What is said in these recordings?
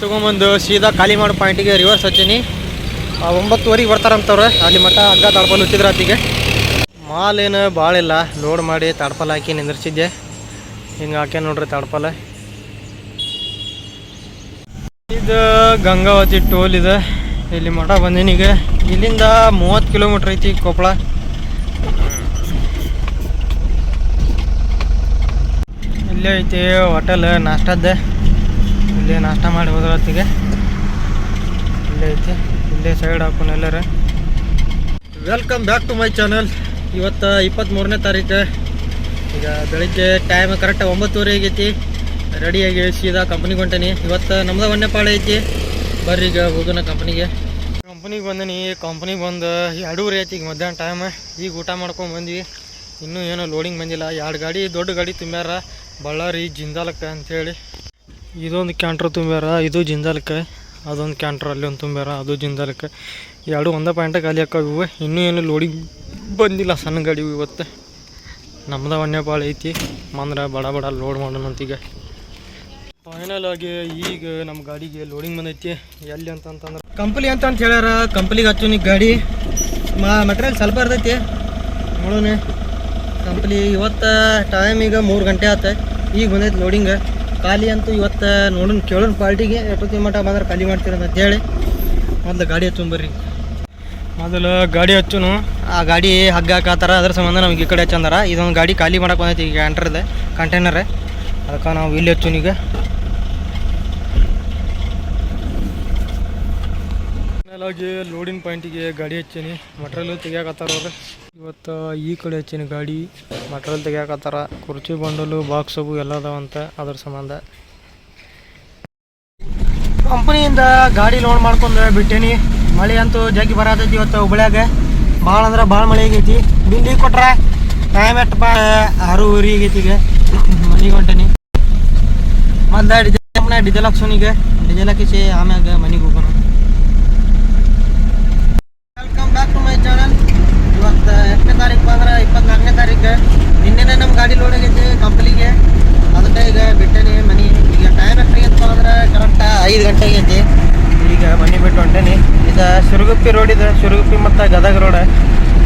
ತೊಗೊಂಬಂದು ಸೀದಾ ಖಾಲಿ ಮಾಡೋ ಪಾಯಿಂಟಿಗೆ ರಿವರ್ಸ್ ಹಚ್ಚೀನಿ. ಒಂಬತ್ತುವರೆಗೆ ಬರ್ತಾರಂತವ್ರೆ. ಅಲ್ಲಿ ಮಠ ಹಗ್ಗ ತಡ್ಪಲ್ ಹಚ್ಚಿದ್ರೆ ಅತ್ತಿಗೆ. ಮಾಲ್ ಏನು ಭಾಳ ಇಲ್ಲ. ಲೋಡ್ ಮಾಡಿ ತಡ್ಪಲ್ ಹಾಕಿ ನಿಂದಿರ್ಸಿದ್ದೆ. ಹಿಂಗೆ ಹಾಕ್ಯ ನೋಡ್ರಿ ತಡ್ಪಲ್. ಇದು ಗಂಗಾವತಿ ಟೋಲ್ ಇದೆ. ಇಲ್ಲಿ ಮಠ ಬಂದೀನಿ ಈಗ. ಇಲ್ಲಿಂದ ಮೂವತ್ತು ಕಿಲೋಮೀಟ್ರ್ ಐತಿ ಕೊಪ್ಪಳ. ಇಲ್ಲೇ ಐತಿ ಹೋಟೆಲ್ ನಾಷ್ಟದ್ದೆ. ಇಲ್ಲೇ ನಾಷ್ಟ ಮಾಡಿ ಹೋದ್ರತ್ತಿಗೆ. ಇಲ್ಲೇ ಐತಿ. ಇಲ್ಲೇ ಸೈಡ್ ಹಾಕೊಂಡು ಎಲ್ಲರ. Welcome back to my channel ಇವತ್ತು ಇಪ್ಪತ್ತ್ಮೂರನೇ ತಾರೀಕು. ಈಗ ಬೆಳಿಗ್ಗೆ ಟೈಮ್ ಕರೆಕ್ಟ್ ಒಂಬತ್ತುವರೆ ಆಗೈತಿ. ರೆಡಿಯಾಗಿ ಸೀದಾ ಕಂಪ್ನಿಗೆ ಹೊಂಟೇನಿ. ಇವತ್ತು ನಮ್ದು ಒಂದೇ ಪಾಳೆ ಐತಿ. ಬರ್ರಿ ಈಗ ಹೋಗೋಣ ಕಂಪ್ನಿಗೆ ಕಂಪ್ನಿಗೆ ಬಂದೀನಿ. ಕಂಪ್ನಿಗೆ ಬಂದು ಎರಡೂವರೆ ಐತಿ ಈಗ ಮಧ್ಯಾಹ್ನ ಟೈಮ್ ಈಗ ಊಟ ಮಾಡ್ಕೊಂಡು ಬಂದ್ವಿ. ಇನ್ನೂ ಏನೋ ಲೋಡಿಂಗ್ ಬಂದಿಲ್ಲ. ಎರಡು ಗಾಡಿ ದೊಡ್ಡ ಗಾಡಿ ತುಂಬ್ಯಾರ. ಬಳ್ಳಾರಿ ಜಿಂದಾಲಕ್ಕೆ ಅಂಥೇಳಿ ಇದೊಂದು ಕ್ಯಾಂಟ್ರ್ ತುಂಬ್ಯಾರ, ಇದು ಜಿಂದಾಲಕ್ಕೆ ಅದೊಂದು ಕ್ಯಾಂಟ್ರ್ ಅಲ್ಲಿ ಒಂದು ತುಂಬ್ಯಾರ, ಅದು ಜಿಂದಾಲಕ್ಕೆ ಎರಡು ಒಂದೇ ಪಾಯಿಂಟ್ ಖಾಲಿ ಹಾಕವು ಇನ್ನೂ ಏನು ಲೋಡಿಂಗ್ ಬಂದಿಲ್ಲ, ಸಣ್ಣ ಗಾಡಿ ಇವು ಇವತ್ತು. ನಮ್ದ ಒಣ್ಣೆ ಭಾಳ ಐತಿ. ಮಂದ್ರೆ ಬಡ ಬಡ ಲೋಡ್ ಅಂತೀಗ ಫೈನಲ್ ಆಗಿ ಈಗ ನಮ್ಮ ಗಾಡಿಗೆ ಲೋಡಿಂಗ್ ಬಂದೈತಿ. ಎಲ್ಲಿ ಅಂತಂತಂದ್ರೆ ಕಂಪ್ಲಿ ಅಂತ ಅಂತ ಹೇಳ್ಯಾರ. ಕಂಪ್ನಿಗೆ ಹಚ್ಚೋನಿ ಗಾಡಿ. ಮಾ ಮಟೀರಿಯಲ್ ಸ್ವಲ್ಪ ಇರ್ತೈತಿ. ನೋಡೋಣ. ಕಂಪ್ಲಿ ಇವತ್ತು ಟೈಮ್ ಈಗ ಮೂರು ಗಂಟೆ ಆತ. ಈಗ ಬಂದೈತಿ ಲೋಡಿಂಗ್ ಖಾಲಿ ಅಂತೂ ಇವತ್ತು ನೋಡೋಣ ಕೇಳೋಣ ಪಾರ್ಟಿಗೆ. ಎಷ್ಟೊತ್ತಿ ಮಠ ಬಂದ್ರೆ ಖಾಲಿ ಮಾಡ್ತೀರ ಅಂತ ಹೇಳಿ. ಮೊದಲು ಗಾಡಿ ಹಚ್ಚುಂಬರ್ರಿ ಮೊದಲು ಗಾಡಿ ಹಚ್ಚುನು. ಆ ಗಾಡಿ ಹಗ್ಗ ಹಾಕತ್ತಾರ ಅದ್ರ ಸಂಬಂಧ ನಮ್ಗೆ ಈ ಕಡೆ ಹಚ್ಚಂದಾರ. ಇದೊಂದು ಗಾಡಿ ಖಾಲಿ ಮಾಡಕ್ಕೆ ಬಂದೈತಿ ಈಗ ಎಂಟ್ರದ ಕಂಟೈನರ್ ಅದಕ್ಕೆ ನಾವು ಇಲ್ಲಿ ಹಚ್ಚುನು ಈಗ. ಆಗಿ ಲೋಡಿಂಗ್ ಪಾಯಿಂಟಿಗೆ ಗಾಡಿ ಹಚ್ಚೀನಿ. ಮಟ್ರಲ್ಲೂ ತೆಗಿಯಾಕತ್ತಾರ ಅವ್ರು. ಇವತ್ತು ಈ ಕಡೆ ಹೆಚ್ಚಿನ ಗಾಡಿ ಮಟ್ರಲ್ ತೆಗಿಯಾಕತ್ತಾರ, ಕುರ್ಚಿ ಬಂಡಲು ಬಾಕ್ಸ್ ಅವು ಎಲ್ಲ ಅದಾವಂತ ಅದ್ರ ಸಂಬಂಧ. ಕಂಪನಿಯಿಂದ ಗಾಡಿ ಲೋನ್ ಮಾಡ್ಕೊಂಡು ಬಿಟ್ಟೇನಿ. ಮಳೆ ಅಂತೂ ಜಗ್ಗಿ ಬರತೈತಿ ಇವತ್ತು ಹುಬ್ಳ್ಯಾಗ. ಭಾಳ ಅಂದ್ರೆ ಭಾಳ ಮಳೆ ಆಗೈತಿ. ಬಿಂದಿ ಕೊಟ್ರ ಟೈಮ್ ಎಷ್ಟಪ್ಪ ಆರೂವರೆ ಆಗೈತಿ ಈಗ. ಮನೆಗೆ ಹೊಂಟೇನಿ. ಮತ್ತೆ ಡಿಜೆಲ್ ಡಿಜೆಲ್ ಈಗ. ಡಿಜೆಲ್ ಹಾಕಿಸಿ ಆಮ್ಯಾಗ ಮನೆಗೆ ಹೋಗೋಣ. Welcome back to my channel ಇವತ್ತು ಎಷ್ಟನೇ ತಾರೀಕು ಅಂದ್ರೆ ಇಪ್ಪತ್ನಾಲ್ಕನೇ ತಾರೀಕು. ನಿನ್ನೆನೇ ನಮ್ಮ ಗಾಡಿ ಲೋಡ್ ಆಗೈತಿ ಕಂಪ್ನಿಗೆ. ಅದಕ್ಕೆ ಈಗ ಬಿಟ್ಟೇನಿ ಮನೆ. ಈಗ ಟೈಮ್ ಎಷ್ಟಿಗೆ ಅಂತ ಅಂದ್ರೆ ಕರೆಕ್ಟ್ ಐದು ಗಂಟೆ ಆಗೈತಿ. ಈಗ ಮನೆ ಬಿಟ್ಟು ಹೊಂಟೇನಿ. ಇದು ಸಿರುಗುಪ್ಪಿ ರೋಡ್ ಇದೆ. ಸಿರುಗುಪ್ಪಿ ಮತ್ತು Gadag road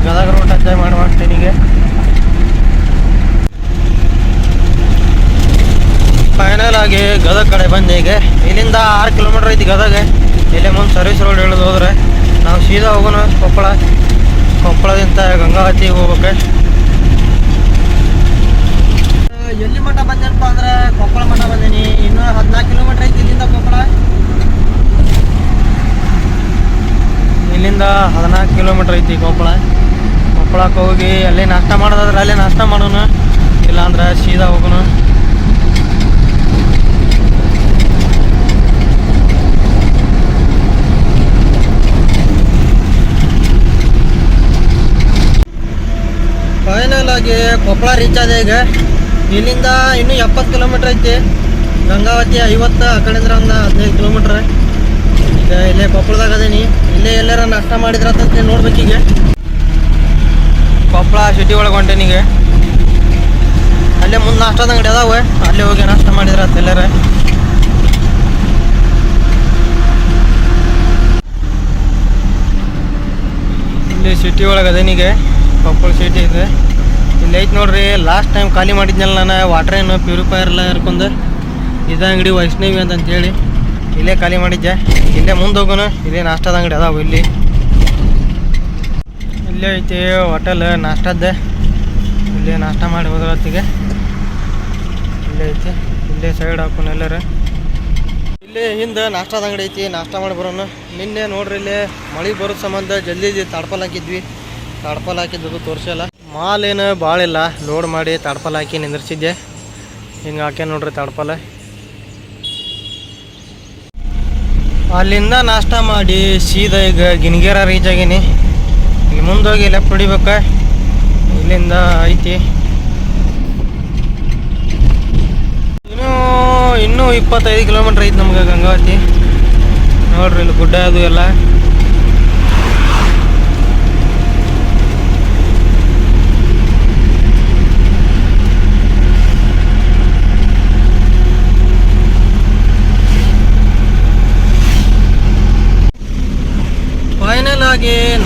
Gadag road touch ಮಾಡಿ ಹೊಂಟೇನಿ ಈಗ. ಫೈನಲ್ ಆಗಿ ಗದಗ ಕಡೆ ಬಂದೆ ಈಗ. ಇಲ್ಲಿಂದ ಆರು ಕಿಲೋಮೀಟ್ರ್ ಐತಿ ಗದಗ. ಇಲ್ಲೇ ಮುಂದೆ ಸರ್ವಿಸ್ ರೋಡ್ ಇಳಿದು ಹೋದ್ರೆ. ನಾವು ಸೀದಾ ಹೋಗೋಣ ಕೊಪ್ಪಳ. ಕೊಪ್ಪಳದಿಂದ ಗಂಗಾವತಿಗೆ ಹೋಗ್ಬೇಕು. ಎಲ್ಲಿ ಮಠ ಬಂದೇನಪ್ಪ ಅಂದ್ರೆ ಕೊಪ್ಪಳ ಮಠ ಬಂದೀನಿ. ಇನ್ನೂ ಹದಿನಾಲ್ಕು ಕಿಲೋಮೀಟ್ರ್ ಐತಿ ಇಲ್ಲಿಂದ ಕೊಪ್ಪಳ. ಇಲ್ಲಿಂದ ಹದಿನಾಲ್ಕು ಕಿಲೋಮೀಟ್ರ್ ಐತಿ ಕೊಪ್ಪಳ. ಕೊಪ್ಪಳಕ್ಕೆ ಹೋಗಿ ಅಲ್ಲೇ ನಾಷ್ಟ ಮಾಡೋದಾದ್ರೆ ಅಲ್ಲೇ ನಾಷ್ಟ ಮಾಡೋಣ ಇಲ್ಲಾಂದ್ರೆ ಸೀದಾ ಹೋಗೋಣ ಫೈನಲ್ ಆಗಿ ಕೊಪ್ಪಳ ರೀಚ್ ಆದ ಈಗ. ಇಲ್ಲಿಂದ ಇನ್ನೂ ಎಪ್ಪತ್ತು ಕಿಲೋಮೀಟ್ರ್ ಐತಿ. ಗಂಗಾವತಿ ಐವತ್ತು, ಆ ಕಡೆಯಿಂದ ಒಂದು ಹದಿನೈದು ಕಿಲೋಮೀಟ್ರ್ ಈಗ ಇಲ್ಲೇ ಕೊಪ್ಪಳದಾಗ ಅದೇನಿ. ಇಲ್ಲೇ ಎಲ್ಲರ ನಷ್ಟ ಮಾಡಿದ್ರ ಅಂತ ನೋಡ್ಬೇಕೀಗ ಕೊಪ್ಪಳ ಸಿಟಿ ಒಳಗೆ ಈಗ. ಅಲ್ಲೇ ಮುಂದೆ ನಾಷ್ಟದ ಅಂಗಡಿ ಅದಾವೆ. ಅಲ್ಲೇ ಹೋಗಿ ನಷ್ಟ ಮಾಡಿದ್ರ ಅಂತ ಎಲ್ಲಾರ. ಇಲ್ಲಿ ಸಿಟಿ ಒಳಗೆ ಅದೇನಿಗೆ ಕೊಪ್ಪಳ ಸಿಟಿ ಇದೆ. ಇಲ್ಲಿ ಐತೆ ನೋಡ್ರಿ ಲಾಸ್ಟ್ ಟೈಮ್ ಖಾಲಿ ಮಾಡಿದ್ನಲ್ಲ ನಾನು ವಾಟರ್ ಏನು ಪ್ಯೂರಿಫೈಯರ್ ಎಲ್ಲ ಹರ್ಕೊಂಡು, ಇದ ಅಂಗಡಿ ವೈಷ್ಣವಿ ಅಂತ ಹೇಳಿ ಇಲ್ಲೇ ಖಾಲಿ ಮಾಡಿದ್ದೆ. ಇಲ್ಲೇ ಮುಂದೆ ಹೋಗೋಣ, ಇಲ್ಲೇ ನಾಷ್ಟದ ಅಂಗಡಿ ಅದಾವ ಇಲ್ಲಿ. ಇಲ್ಲೇ ಐತಿ ಹೋಟೆಲ್ ನಾಷ್ಟದ್ದೆ. ಇಲ್ಲೇ ನಾಷ್ಟ ಮಾಡಿ ಹೋದ್ರತ್ತಿಗೆ. ಇಲ್ಲೇ ಐತಿ, ಇಲ್ಲೇ ಸೈಡ್ ಹಾಕೋಣ ಎಲ್ಲರ. ಇಲ್ಲೇ ಹಿಂದೆ ನಾಷ್ಟದ ಅಂಗಡಿ ಐತಿ, ನಾಷ್ಟ ಮಾಡಿ ಬರೋಣ. ನಿನ್ನೆ ನೋಡ್ರಿ ಇಲ್ಲೇ ಮಳೆ ಬರೋ ಸಂಬಂಧ ಜಲ್ದಿ ತಾಡ್ಪಲ್ ಹಾಕಿದ್ವಿ. ತಾಡ್ಪಲ್ ಹಾಕಿದ್ದು ತೋರಿಸಲ್ಲ. ಮಾಲ್ ಏನು ಭಾಳ ಇಲ್ಲ. ಲೋಡ್ ಮಾಡಿ ತಡಪಲ್ ಹಾಕಿ ನಿಂದ್ರಿಸಿದ್ದೆ. ಹಿಂಗೆ ಹಾಕ್ಯ ನೋಡ್ರಿ ತಾಡ್ಪಲ್. ಅಲ್ಲಿಂದ ನಾಷ್ಟ ಮಾಡಿ ಸೀದಾ ಈಗ ಗಿನ್ಗೇರ ರೀಚ್ ಆಗೀನಿ. ಇಲ್ಲಿ ಮುಂದೆ ಹೋಗಿ ಲೆಫ್ಟ್ ಹೊಡಿಬೇಕ ಇಲ್ಲಿಂದ ಐತಿ. ಇನ್ನೂ ಇನ್ನೂ ಇಪ್ಪತ್ತೈದು ಕಿಲೋಮೀಟ್ರ್ ಐತಿ ನಮ್ಗೆ ಗಂಗಾವತಿ. ನೋಡ್ರಿ ಇಲ್ಲಿ ಗುಡ್ಡ ಅದು ಎಲ್ಲ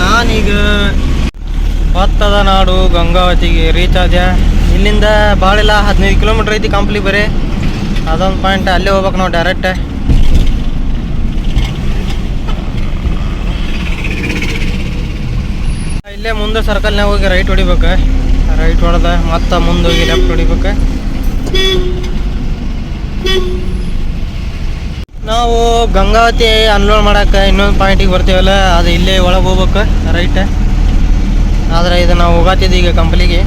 ನಾನೀಗ ಭತ್ತದ ನಾಡು ಗಂಗಾವತಿಗೆ ರೀಚ್ ಆದ್ಯಾ? ಇಲ್ಲಿಂದ ಭಾಳಿಲ್ಲ ಹದಿನೈದು ಕಿಲೋಮೀಟ್ರ್ ಐತಿ ಕಂಪ್ಲಿ ಬರೀ. ಅದೊಂದು ಪಾಯಿಂಟ್ ಅಲ್ಲೇ ಹೋಗ್ಬೇಕು ನಾವು ಡೈರೆಕ್ಟ್ ಇಲ್ಲೇ ಮುಂದೆ ಸರ್ಕಲ್ನಾಗ ಹೋಗಿ ರೈಟ್ ಹೊಡಿಬೇಕು. ರೈಟ್ ಹೊಡೆದ ಮತ್ತೆ ಮುಂದೆ ಹೋಗಿ ಲೆಫ್ಟ್ ಹೊಡಿಬೇಕು. ನಾವು ಗಂಗಾವತಿ ಅನ್ಲೋಡ್ ಮಾಡಕ್ಕೆ ಇನ್ನೊಂದು ಪಾಯಿಂಟಿಗೆ ಬರ್ತೀವಲ್ಲ, ಅದು ಇಲ್ಲೇ ಒಳಗೆ ಹೋಗ್ಬೇಕು. ರೈಟ್ ಆದ್ರೆ ಇದು ನಾವು ಹೋಗತ್ತಿದ್ದು ಈಗ ಕಂಪ್ಲಿಗೆ.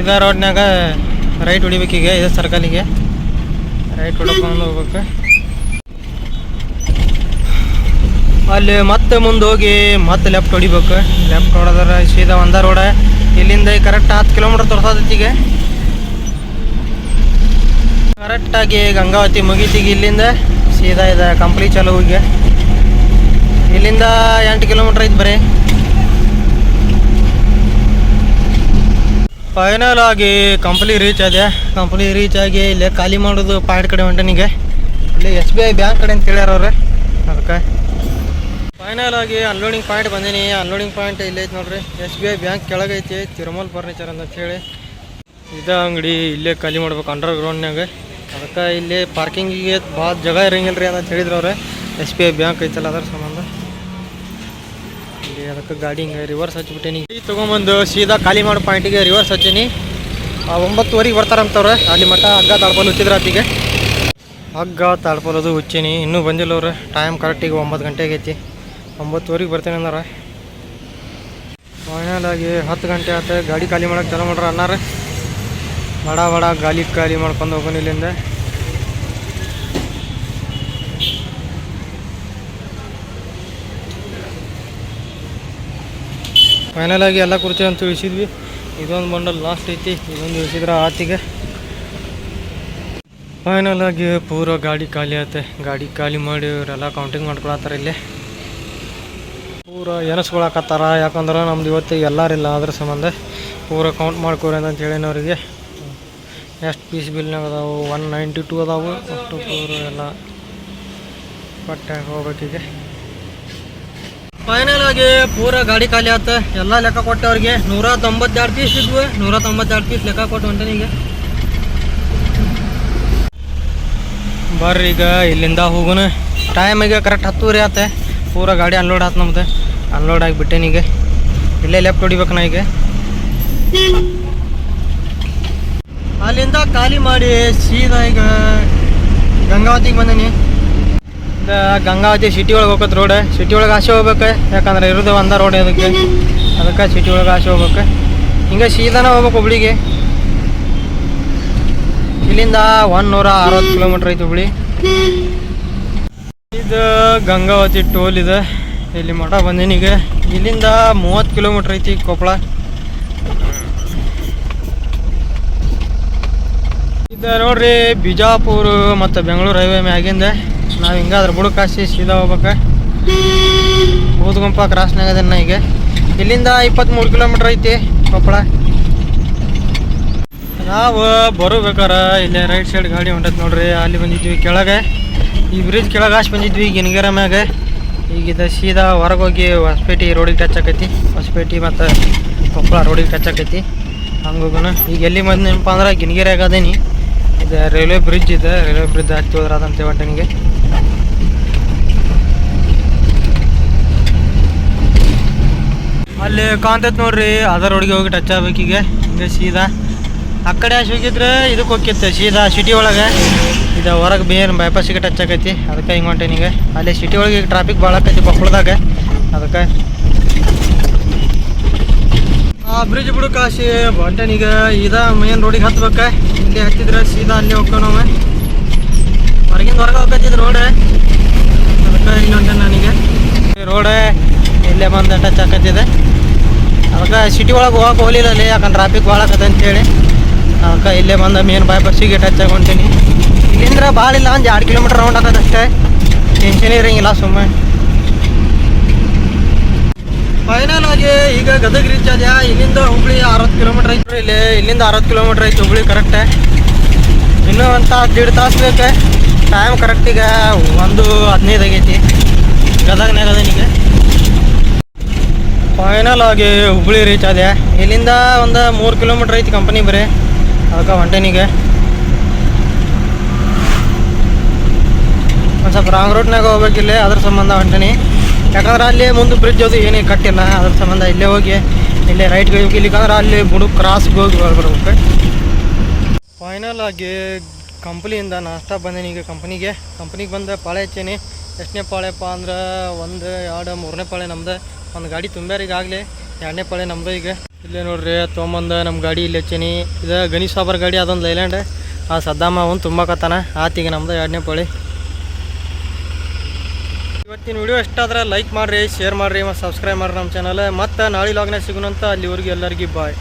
ಇದ ರೋಡ್ನಾಗ ರೈಟ್ ಹೊಡಿಬೇಕೀಗ ಇದು ಸರ್ಕಲಿಗೆ. ರೈಟ್ ಹೊಡ್ಕೊಂಡು ಹೋಗ್ಬೇಕು. ಅಲ್ಲಿ ಮತ್ತೆ ಮುಂದೆ ಹೋಗಿ ಮತ್ತೆ ಲೆಫ್ಟ್ ಹೊಡಿಬೇಕು. ಲೆಫ್ಟ್ ಹೊಡೆದ್ರೆ ಸೀದಾ ಒಂದ ರೋಡ. ಇಲ್ಲಿಂದ ಕರೆಕ್ಟ್ ಹತ್ತು ಕಿಲೋಮೀಟ್ರ್ ತೋರ್ಸೋದೈತಿ ಈಗ. ಕರೆಕ್ಟಾಗಿ ಗಂಗಾವತಿ ಮುಗೀತಿಗೆ ಇಲ್ಲಿಂದ. ಸೀದಾ ಇದೆ ಕಂಪ್ಲೀಟ್ ಚಲೋ ಹೋಗಿ ಇಲ್ಲಿಂದ ಎಂಟು ಕಿಲೋಮೀಟ್ರ್ ಐತಿ ಬರೀ. ಫೈನಲ್ ಆಗಿ ಕಂಪ್ನಿ ರೀಚ್ ಆಗಿದೆ ಕಂಪ್ನಿ ರೀಚ್ ಆಗಿ ಇಲ್ಲೇ ಖಾಲಿ ಮಾಡೋದು ಪಾಯಿಂಟ್ ಕಡೆ ಹೊಂಟನಿಗೆ ಇಲ್ಲಿ ಎಸ್ ಬಿ ಐ ಬ್ಯಾಂಕ್ ಕಡೆ ಅಂತ ಹೇಳ್ಯಾರ ಅವ್ರೆ. ಅದಕ್ಕೆ. ಫೈನಲ್ ಆಗಿ ಅನ್ಲೋಡಿಂಗ್ ಪಾಯಿಂಟ್ ಬಂದೀನಿ. ಅನ್ಲೋಡಿಂಗ್ ಪಾಯಿಂಟ್ ಇಲ್ಲೇ ಐತಿ ನೋಡ್ರಿ. ಎಸ್ ಬಿ ಐ ಬ್ಯಾಂಕ್ ಕೆಳಗೈತಿ ತಿರುಮಲ್ ಫರ್ನಿಚರ್ ಅಂತ ಹೇಳಿ. ಇದ ಅಂಗಡಿ ಇಲ್ಲೇ ಖಾಲಿ ಮಾಡ್ಬೇಕು ಅಂಡರ್ ಗ್ರೌಂಡ್ನಾಗ ಅದಕ್ಕೆ ಇಲ್ಲಿ ಪಾರ್ಕಿಂಗಿಗೆ ಭಾಳ ಜಾಗ ಇರಂಗಿಲ್ಲ ರೀ ಅಂತ ಹೇಳಿದ್ರು ಅವ್ರೆ. ಎಸ್ ಬಿ ಐ ಬ್ಯಾಂಕ್ ಐತಲ್ಲ, ಅದರ ಸಂಬಂಧ. ಅದಕ್ಕೆ ಗಾಡಿ ಹಿಂಗೆ ರಿವರ್ಸ್ ಹಚ್ಚಿಬಿಟ್ಟೀನಿ ಈ ತೊಗೊಂಬಂದು ಸೀದಾ ಖಾಲಿ ಮಾಡೋ ಪಾಯಿಂಟಿಗೆ ರಿವರ್ಸ್ ಹಚ್ಚೀನಿ. ಒಂಬತ್ತುವರೆಗೆ ಬರ್ತಾರಂತವ್ರೆ ಅಲ್ಲಿ ಮಟ್ಟ ಹಗ್ಗ ತಾಳ್ಪಲ್ ಹುಚ್ಚಿದ್ರೆ ಆತಿಗೆ ಹಗ್ಗ ತಾಳ್ಪಲದು ಹುಚ್ಚೀನಿ. ಇನ್ನೂ ಬಂದಿಲ್ಲ ಅವ್ರೆ. ಟೈಮ್ ಕರೆಕ್ಟಿಗೆ ಒಂಬತ್ತು ಗಂಟೆಗೆ ಐತಿ. ಒಂಬತ್ತುವರೆಗೆ ಬರ್ತೇನೆ ಅಂದ್ರೆ. ಫೈನಲ್ ಆಗಿ ಹತ್ತು ಗಂಟೆ ಆತ. ಗಾಡಿ ಖಾಲಿ ಮಾಡಕ್ಕೆ ಚಲೋ ಮಾಡ್ರ ಅನ್ನಾರ. ಬಡ ಬಡ ಗಾಲಿ ಖಾಲಿ ಮಾಡ್ಕೊಂಡು ಹೋಗೋಣ ಇಲ್ಲಿಂದ. ಫೈನಲ್ ಆಗಿ ಎಲ್ಲ ಕುರ್ಚಿ ಅಂತ ಇಳಿಸಿದ್ವಿ ಇದೊಂದು ಬಂಡಲ್ ಲಾಸ್ಟ್ ಐತಿ. ಇದೊಂದು ಇಳಿಸಿದ್ರೆ ಆತಿಗೆ. ಫೈನಲ್ ಆಗಿ ಪೂರ ಗಾಡಿ ಖಾಲಿ ಆಯ್ತೆ ಗಾಡಿ ಖಾಲಿ ಮಾಡಿ ಇವರೆಲ್ಲ ಕೌಂಟಿಂಗ್ ಮಾಡ್ಕೊಳತ್ತಾರ ಇಲ್ಲಿ. ಪೂರ ಎನಸ್ಕೊಳಕತ್ತಾರ. ಯಾಕಂದ್ರೆ ನಮ್ದು ಇವತ್ತು ಎಲ್ಲರಿಲ್ಲ ಅದ್ರ ಸಂಬಂಧ ಪೂರ ಕೌಂಟ್ ಮಾಡ್ಕೋರಿ ಅಂತ ಹೇಳಿನ ಅವರಿಗೆ ಎಷ್ಟು ಪೀಸ್ ಬಿಲ್ನಾಗ ಅದಾವು ಒನ್ ನೈಂಟಿ ಟೂ ಅದಾವು. ಅಷ್ಟು ಪೂರ ಎಲ್ಲ ಬಟ್ಟೆ ಹೋಗ್ಬೇಕೀಗ ಫೈನಲ್ ಆಗಿ ಪೂರ ಗಾಡಿ ಖಾಲಿ ಆತ. ಎಲ್ಲ ಲೆಕ್ಕ ಕೊಟ್ಟೆ ಅವ್ರಿಗೆ. ನೂರ ತೊಂಬತ್ತೆರಡು ಪೀಸ್ ಇದ್ವು. ನೂರ ತೊಂಬತ್ತೆರಡು ಪೀಸ್ ಲೆಕ್ಕ ಕೊಟ್ಟು ಹೊಂಟೇನಿ ಈಗ ಬರ್ರಿ ಈಗ ಇಲ್ಲಿಂದ ಹೋಗೋಣ. ಟೈಮ್ ಈಗ ಕರೆಕ್ಟ್ ಹತ್ತೂರಿ ಆತ. ಪೂರ ಗಾಡಿ ಅನ್ಲೋಡ್ ಆತು ನಮ್ದು. ಅನ್ಲೋಡ್ ಬಿಟ್ಟೆ ಈಗ ಇಲ್ಲೇ ಲೆಫ್ಟ್ ಹೊಡಿಬೇಕು ನಾ ಈಗ. ಅಲ್ಲಿಂದ ಖಾಲಿ ಮಾಡಿ ಸೀದಾ ಈಗ ಗಂಗಾವತಿಗೆ ಬಂದೀನಿ ಈಗ ಗಂಗಾವತಿ ಸಿಟಿ ಒಳಗೆ ಹೋಗತ್ ರೋಡ್ ಸಿಟಿ ಒಳಗೆ ಆಸೆ ಹೋಗ್ಬೇಕು, ಯಾಕಂದ್ರೆ ಇರೋದು ಒಂದ ರೋಡ್ ಅದಕ್ಕೆ. ಅದಕ್ಕೆ ಸಿಟಿ ಒಳಗೆ ಆಸೆ ಹೋಗ್ಬೇಕು. ಹಿಂಗೆ ಸೀದಾನ ಹೋಗ್ಬೇಕು ಹುಬ್ಳಿಗೆ. ಇಲ್ಲಿಂದ ಒನ್ ನೂರ ಅರವತ್ತು ಕಿಲೋಮೀಟ್ರ್ ಐತಿ ಹುಬ್ಳಿ. ಇದು ಗಂಗಾವತಿ ಟೋಲ್ ಇದೆ. ಇಲ್ಲಿ ಮಠ ಬಂದೀನಿ ಈಗ. ಇಲ್ಲಿಂದ ಮೂವತ್ತು ಕಿಲೋಮೀಟ್ರ್ ಐತಿ ಕೊಪ್ಪಳ. ಇದು ನೋಡ್ರಿ ಬಿಜಾಪುರ ಮತ್ತು ಬೆಂಗಳೂರು ಹೈವೇ ಮ್ಯಾಗಿಂದ. ನಾವು ಹಿಂಗಾದ್ರೆ ಬುಡಕಾಸಿ ಸೀದಾ ಹೋಗ್ಬೇಕು ಬೂದಗುಂಪ ಕ್ರಾಸ್ನಾಗ ಅದನ್ನ ಈಗ. ಇಲ್ಲಿಂದ ಇಪ್ಪತ್ತ್ಮೂರು ಕಿಲೋಮೀಟ್ರ್ ಐತಿ ಕೊಪ್ಪಳ. ನಾವು ಬರಬೇಕಾರ, ಇಲ್ಲೇ ರೈಟ್ ಸೈಡ್ ಗಾಡಿ ಹೊಂಟೈತೆ ನೋಡ್ರಿ, ಅಲ್ಲಿ ಬಂದಿದ್ವಿ ಕೆಳಗೆ. ಈ ಬ್ರಿಡ್ಜ್ ಕೆಳಗೆ ಹಾಸಿ ಬಂದಿದ್ವಿ ಗಿನ್ಗೆರ ಮ್ಯಾಗ. ಈಗ ಇದು ಸೀದಾ ಹೊರಗೆ ಹೋಗಿ ಹೊಸಪೇಟೆ ರೋಡಿಗೆ ಟಚ್ ಆಕೈತಿ ಹೊಸಪೇಟೆ ಮತ್ತು ಕೊಪ್ಪಳ ರೋಡಿಗೆ ಟಚ್ ಆಕೈತಿ ಹಂಗೆ ಹೋಗೋಣ. ಈಗ ಎಲ್ಲಿ ಬಂದೇನಪ್ಪ ಅಂದ್ರೆ ಗಿನ್ಗೆರೆಯಾಗ ಅದೇನಿ. ಇದು ರೈಲ್ವೆ ಬ್ರಿಡ್ಜ್ ಇದೆ ರೈಲ್ವೆ ಬ್ರಿಡ್ಜ್ ಹತ್ತಿ ಹೋದ್ರೆ ಅದಂತೆ ಹೊಂಟನಿಗೆ ಅಲ್ಲಿ ಕಾಂತತ್ ನೋಡ್ರಿ ಅದರ ರೋಡಿಗೆ ಹೋಗಿ ಟಚ್ ಆಗ್ಬೇಕೀಗ ಹಿಂಗೆ ಸೀದಾ. ಆ ಕಡೆ ಹೋಗಿದ್ರೆ ಇದಕ್ಕೆ ಹೋಗಿತ್ತೆ ಸೀದಾ ಸಿಟಿ ಒಳಗೆ. ಇದು ಹೊರಗೆ ಬೇರೆ ಬೈಪಾಸಿಗೆ ಟಚ್ ಆಗೈತಿ, ಅದಕ್ಕೆ ಹಿಂಗೆ ನಿಮಗೆ ಅಲ್ಲಿ ಸಿಟಿ ಒಳಗೆ ಈಗ ಟ್ರಾಫಿಕ್ ಭಾಳ ಆಕೈತಿ ಬಕ್ಕಳದಾಗ ಅದಕ್ಕೆ. ಆ ಬ್ರಿಡ್ಜ್ ಬಿಡು ಕಾಶಿ ಹೊಂಟೇನೀಗ ಇದ ಮೇನ್ ರೋಡಿಗೆ ಹತ್ಬೇಕ. ಇಲ್ಲಿ ಹತ್ತಿದ್ರೆ ಸೀದಾ ಅಲ್ಲಿ ಹೋಗ್ಕೋ ನಾವು ಹೊರಗೆ ರೋಡ್ ನನಗೆ. ರೋಡ್ ಇಲ್ಲೇ ಬಂದು ಟಚ್ ಆಕತ್ತಿದೆ ಅದಕ್ಕೆ ಸಿಟಿ ಒಳಗೆ ಹೋಗಕ್ಕೆ ಹೋಗಲಿಲ್ಲ ಅಲ್ಲಿ, ಯಾಕಂದ್ರೆ ಟ್ರಾಫಿಕ್ ಭಾಳ ಆಗತ್ತೆ ಅಂತೇಳಿ. ಅದಕ್ಕೆ ಇಲ್ಲೇ ಬಂದ ಮೇನ್ ಬೈಪಾಸಿಗೆ ಟಚ್ ಆಗೊಂತೀನಿ ಇಲ್ಲಿಂದ್ರ ಭಾಳ ಇಲ್ಲ, ಒಂದು ಎರಡು ಕಿಲೋಮೀಟ್ರ್ ರೌಂಡ್ ಆಗತ್ತೆ ಅಷ್ಟೇ. ಟೆನ್ಷನ್ ಇರಂಗಿಲ್ಲ ಸುಮ್ಮನೆ. ಫೈನಲ್ ಆಗಿ ಈಗ ಗದಗ ರೀಚ್ ಆದ್ಯಾ? ಇಲ್ಲಿಂದ ಹುಬ್ಳಿ ಅರವತ್ತು ಕಿಲೋಮೀಟ್ರ್ ಐತೆ ಇಲ್ಲಿ, ಇಲ್ಲಿಂದ ಅರವತ್ತು ಕಿಲೋಮೀಟ್ರ್ ಐತೆ ಹುಬ್ಳಿ ಕರೆಕ್ಟೇ ಇನ್ನೂ ಅಂತ ತಾಸು, ದೀಡ್ ತಾಸು ಬೇಕು. ಟೈಮ್ ಕರೆಕ್ಟಿಗೆ ಒಂದು ಹದಿನೈದು ಆಗೈತಿ. ಗದಗ್ನಾಗ ಅದನಿಗೆ ಫೈನಲ್ ಆಗಿ ಹುಬ್ಳಿ ರೀಚ್ ಆದೆ. ಇಲ್ಲಿಂದ ಒಂದು ಮೂರು ಕಿಲೋಮೀಟ್ರ್ ಐತಿ ಕಂಪನಿ ಬರೀ. ಅದಕ್ಕೆ ಹೊಂಟೆನಿಗೆ ಒಂದು ಸ್ವಲ್ಪ ರಾಂಗ್ ರೂಟ್ನಾಗ ಹೋಗ್ಬೇಕಿಲ್ಲೇ ಅದ್ರ ಸಂಬಂಧ ಹೊಂಟೆನಿ. ಯಾಕಂದ್ರೆ ಅಲ್ಲಿ ಮುಂದೆ ಬ್ರಿಡ್ಜ್ ಅದು ಏನೇ ಕಟ್ಟಿಲ್ಲ, ಅದ್ರ ಸಂಬಂಧ ಇಲ್ಲೇ ಹೋಗಿ, ಇಲ್ಲೇ ರೈಟ್ಗೆ ಹೋಗಿ ಇಲ್ಲಿಕಂದ್ರೆ ಅಲ್ಲಿ ಬುಡು ಕ್ರಾಸ್ಗೆ ಹೋಗಿ ಬರ್ಬೇಕು. ಫೈನಲ್ ಆಗಿ ಕಂಪ್ನಿಯಿಂದ ನಾಷ್ಟಾ ಬಂದೇನಿ ಈಗ ಕಂಪ್ನಿಗೆ. ಕಂಪ್ನಿಗೆ ಬಂದು ಪಾಳೆ ಹಚ್ಚೇನಿ. ಎಷ್ಟನೇ ಪಾಳೆಪ್ಪ ಅಂದ್ರೆ ಒಂದು, ಎರಡು, ಮೂರನೇ ಪಾಳೆ ನಮ್ದು. ಒಂದು ಗಾಡಿ ತುಂಬ್ಯಾರ ಈಗಾಗಲೇ ಎರಡನೇ ಪಾಳೆ ನಮ್ದು ಈಗ. ಇಲ್ಲೇ ನೋಡ್ರಿ, ತೊಗೊಂಬಂದು ನಮ್ಮ ಗಾಡಿ ಇಲ್ಲಿ ಹಚ್ಚೇನಿ. ಇದು ಗಣೇಶ್ ಸಾಬರ್ ಗಾಡಿ ಅದೊಂದು ಲೈಲ್ಯಾಂಡ್. ಆ ಸದ್ದಾಮ ಅವನು ತುಂಬಾಕತ್ತಾನ. ಆತೀಗ ನಮ್ದು ಎರಡನೇ ಪಾಳೆ. ಇವತ್ತಿನ ವಿಡಿಯೋ ಎಷ್ಟಾದ್ರೆ ಲೈಕ್ ಮಾಡಿರಿ, ಶೇರ್ ಮಾಡಿರಿ ಮತ್ತು ಸಬ್ಸ್ಕ್ರೈಬ್ ಮಾಡಿರಿ ನಮ್ಮ ಚಾನಲ್ ಮತ್ತು ನಾಳೆ ಲಾಗ್ನೇ ಸಿಗೋಣಂತ ಅಲ್ಲಿವರೆಗೂ ಎಲ್ಲರಿಗೂ ಬಾಯ್.